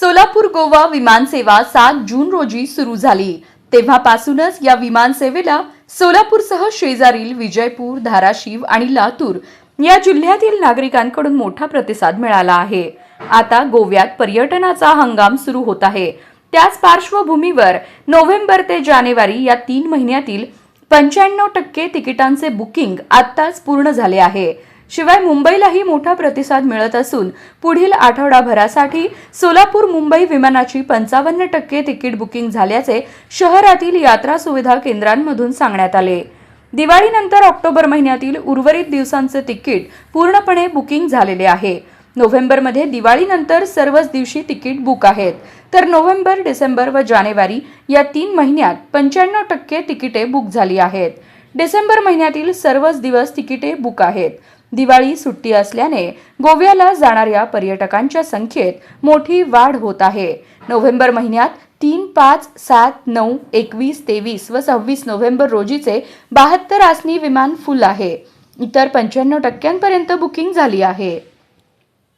सोलापूर गोवा विमानसेवा सात जून रोजी सुरू झाली. तेव्हापासूनच या विमानसेवेला सोलापूरसह शेजारील विजयपूर धाराशिव आणि लातूर या जिल्ह्यातील नागरिकांकडून मोठा प्रतिसाद मिळाला आहे. आता गोव्यात पर्यटनाचा हंगाम सुरू होत आहे. त्याच पार्श्वभूमीवर नोव्हेंबर ते जानेवारी या तीन महिन्यातील पंच्याण्णव टक्के तिकिटांचे बुकिंग आत्ताच पूर्ण झाले आहे. शिवाय मुंबईलाही मोठा प्रतिसाद मिळत असून पुढील आठवडाभरासाठी सोलापूर मुंबई विमानाची पंचावन्न टक्के तिकीट बुकिंग झाल्याचे शहरातील यात्रा सुविधा केंद्रांमधून सांगण्यात आले. दिवाळीनंतर ऑक्टोबर महिन्यातील उर्वरित दिवसांचे तिकीट पूर्णपणे बुकिंग झालेले आहे. नोव्हेंबरमध्ये दिवाळीनंतर सर्वच दिवशी तिकीट बुक आहेत. तर नोव्हेंबर डिसेंबर व जानेवारी या तीन महिन्यात पंच्याण्णव टक्के तिकिटे बुक झाली आहेत. डिसेंबर महिन्यातील सर्वच दिवस तिकिटे बुक आहेत. दिवाळी सुट्टी असल्याने गोव्याला जाणाऱ्या पर्यटकांच्या संख्येत मोठी वाढ होत आहे. नोव्हेंबर महिन्यात तीन पाच सात नऊ एकवीस तेवीस व सव्वीस नोव्हेंबर रोजीचे बहात्तर आसनी विमान फुल आहे. इतर पंच्याण्णव टक्क्यांपर्यंत बुकिंग झाली आहे.